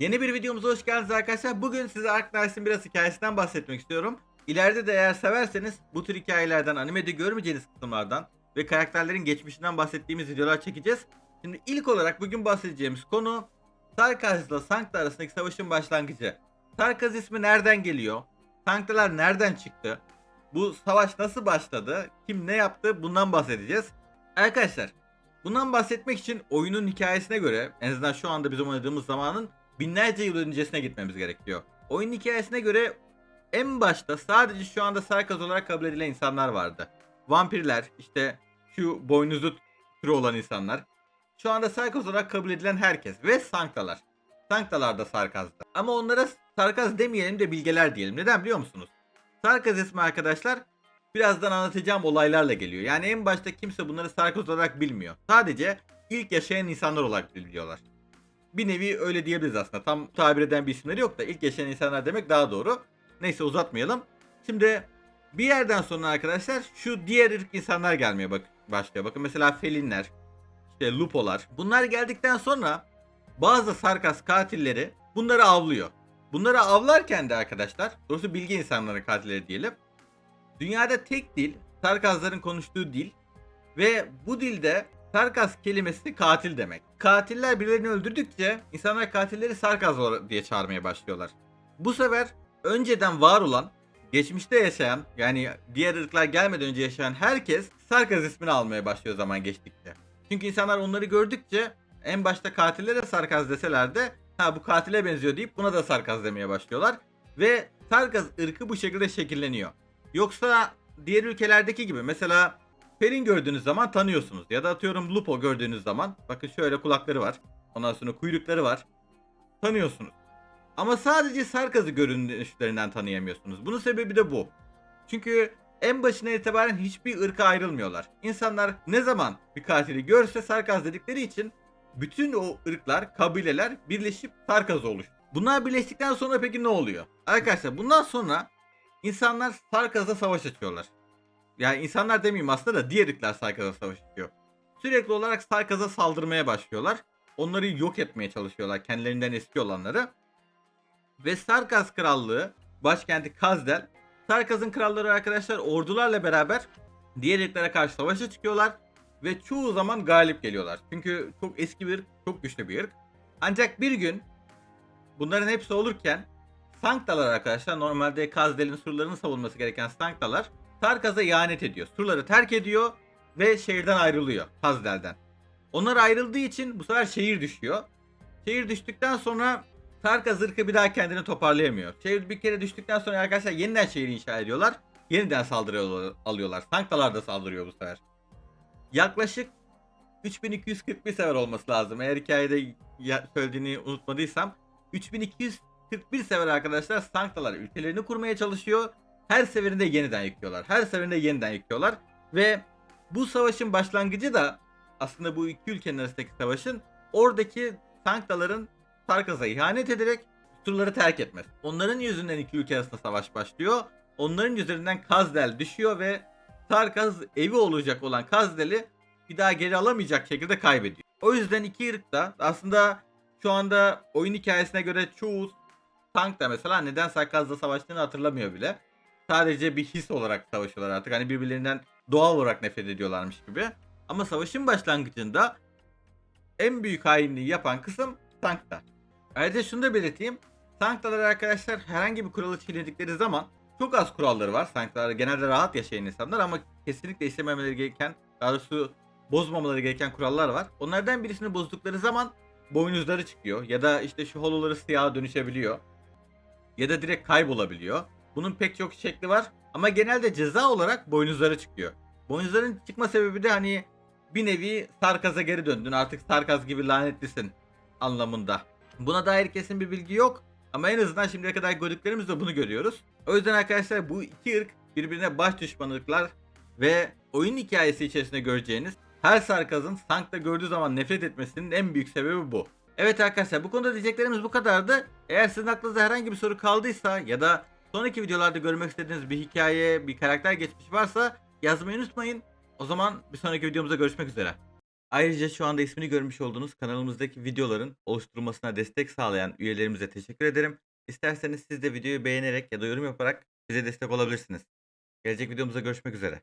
Yeni bir videomuza hoş geldiniz arkadaşlar. Bugün size Ark Knights'in biraz hikayesinden bahsetmek istiyorum. İleride de eğer severseniz bu tür hikayelerden, animede görmeyeceğiniz kısımlardan ve karakterlerin geçmişinden bahsettiğimiz videolar çekeceğiz. Şimdi ilk olarak bugün bahsedeceğimiz konu Sarkaz ile Sankta arasındaki savaşın başlangıcı. Sarkaz ismi nereden geliyor? Sanktalar nereden çıktı? Bu savaş nasıl başladı? Kim ne yaptı? Bundan bahsedeceğiz. Arkadaşlar Bundan bahsetmek için oyunun hikayesine göre en azından şu anda bizim oynadığımız zamanın binlerce yıl öncesine gitmemiz gerekiyor. Oyun hikayesine göre en başta sadece şu anda sarkaz olarak kabul edilen insanlar vardı. Vampirler, işte şu boynuzlu türü olan insanlar. Şu anda sarkaz olarak kabul edilen herkes ve sanktalar. Sanktalar da sarkazdı. Ama onlara sarkaz demeyelim de bilgeler diyelim. Neden biliyor musunuz? Sarkaz ismi arkadaşlar birazdan anlatacağım olaylarla geliyor. Yani en başta kimse bunları sarkoz olarak bilmiyor. Sadece ilk yaşayan insanlar olarak biliyorlar. Bir nevi öyle diyebiliriz aslında. Tam tabir eden bir isimleri yok da ilk yaşayan insanlar demek daha doğru. Neyse uzatmayalım. Şimdi bir yerden sonra arkadaşlar şu diğer ırk insanlar gelmeye bak başlıyor. Bakın mesela felinler, işte lupolar. Bunlar geldikten sonra bazı sarkas katilleri bunları avlıyor. Bunları avlarken de arkadaşlar, doğrusu bilgi insanların katilleri diyelim. Dünyada tek dil, Sarkazların konuştuğu dil ve bu dilde Sarkaz kelimesi katil demek. Katiller birilerini öldürdükçe insanlar katilleri Sarkaz diye çağırmaya başlıyorlar. Bu sefer önceden var olan, geçmişte yaşayan yani diğer ırklar gelmeden önce yaşayan herkes Sarkaz ismini almaya başlıyor zaman geçtikçe. Çünkü insanlar onları gördükçe en başta katillere Sarkaz deseler de ha bu katile benziyor deyip buna da Sarkaz demeye başlıyorlar. Ve Sarkaz ırkı bu şekilde şekilleniyor. Yoksa diğer ülkelerdeki gibi mesela Pelin gördüğünüz zaman tanıyorsunuz. Ya da atıyorum Lupo gördüğünüz zaman bakın şöyle kulakları var. Ondan sonra kuyrukları var. Tanıyorsunuz. Ama sadece Sarkaz'ı görünüşlerinden tanıyamıyorsunuz. Bunun sebebi de bu. Çünkü en başına itibaren hiçbir ırka ayrılmıyorlar. İnsanlar ne zaman bir katili görse Sarkaz dedikleri için bütün o ırklar, kabileler birleşip Sarkaz oluştu. Bunlar birleştikten sonra peki ne oluyor? Arkadaşlar bundan sonra İnsanlar Sarkaz'a savaş açıyorlar. Yani insanlar demeyeyim aslında da diğer ırklar Sarkaz'a savaş açıyor. Sürekli olarak Sarkaz'a saldırmaya başlıyorlar. Onları yok etmeye çalışıyorlar kendilerinden eski olanları. Ve Sarkaz Krallığı başkenti Kazdel Sarkaz'ın kralları arkadaşlar ordularla beraber diğer ırklara karşı savaşa çıkıyorlar ve çoğu zaman galip geliyorlar. Çünkü çok eski bir ırk, çok güçlü bir ırk. Ancak bir gün bunların hepsi olurken Sanktalar arkadaşlar normalde Kazdel'in surlarını savunması gereken Sanktalar Tarkaz'a ihanet ediyor. Surları terk ediyor ve şehirden ayrılıyor Kazdel'den. Onlar ayrıldığı için bu sefer şehir düşüyor. Şehir düştükten sonra Tarkaz ırkı bir daha kendini toparlayamıyor. Şehir bir kere düştükten sonra arkadaşlar yeniden şehir inşa ediyorlar. Yeniden saldırı alıyorlar. Sanktalar da saldırıyor bu sefer. Yaklaşık 3241 sefer olması lazım. Eğer hikayede söylediğini unutmadıysam 3200 41 sever arkadaşlar Sanktalar ülkelerini kurmaya çalışıyor. Her seferinde yeniden yıkıyorlar. Her seferinde yeniden yıkıyorlar. Ve bu savaşın başlangıcı da aslında bu iki ülkenin arasındaki savaşın oradaki Sanktaların Sarkaz'a ihanet ederek surları terk etmesi. Onların yüzünden iki ülke arasında savaş başlıyor. Onların üzerinden Kazdel düşüyor ve Sarkaz evi olacak olan Kazdel'i bir daha geri alamayacak şekilde kaybediyor. O yüzden iki ırk da aslında şu anda oyun hikayesine göre çoğu Tank da mesela neden Sarkaz'la savaştığını hatırlamıyor bile. Sadece bir his olarak savaşıyorlar artık. Hani birbirlerinden doğal olarak nefret ediyorlarmış gibi. Ama savaşın başlangıcında en büyük hainliği yapan kısım Tank'ta. Ayrıca şunu da belirteyim. Tanktalar arkadaşlar herhangi bir kuralı çiğnedikleri zaman çok az kuralları var. Tanktalar genelde rahat yaşayan insanlar ama kesinlikle istememeleri gereken, daha doğrusu bozmamaları gereken kurallar var. Onlardan birisini bozdukları zaman boynuzları çıkıyor ya da işte şu holoları siyaha dönüşebiliyor ya da direkt kaybolabiliyor. Bunun pek çok şekli var ama genelde ceza olarak boynuzları çıkıyor. Boynuzların çıkma sebebi de hani bir nevi Sarkaz'a geri döndün artık Sarkaz gibi lanetlisin anlamında. Buna dair kesin bir bilgi yok ama en azından şimdiye kadar gördüklerimizde bunu görüyoruz. O yüzden arkadaşlar bu iki ırk birbirine baş düşman ırklar ve oyun hikayesi içerisinde göreceğiniz her Sarkaz'ın Sank'ta gördüğü zaman nefret etmesinin en büyük sebebi bu. Evet arkadaşlar bu konuda diyeceklerimiz bu kadardı. Eğer sizin aklınızda herhangi bir soru kaldıysa ya da sonraki videolarda görmek istediğiniz bir hikaye, bir karakter geçmiş varsa yazmayı unutmayın. O zaman bir sonraki videomuzda görüşmek üzere. Ayrıca şu anda ismini görmüş olduğunuz kanalımızdaki videoların oluşturulmasına destek sağlayan üyelerimize teşekkür ederim. İsterseniz siz de videoyu beğenerek ya da yorum yaparak bize destek olabilirsiniz. Gelecek videomuzda görüşmek üzere.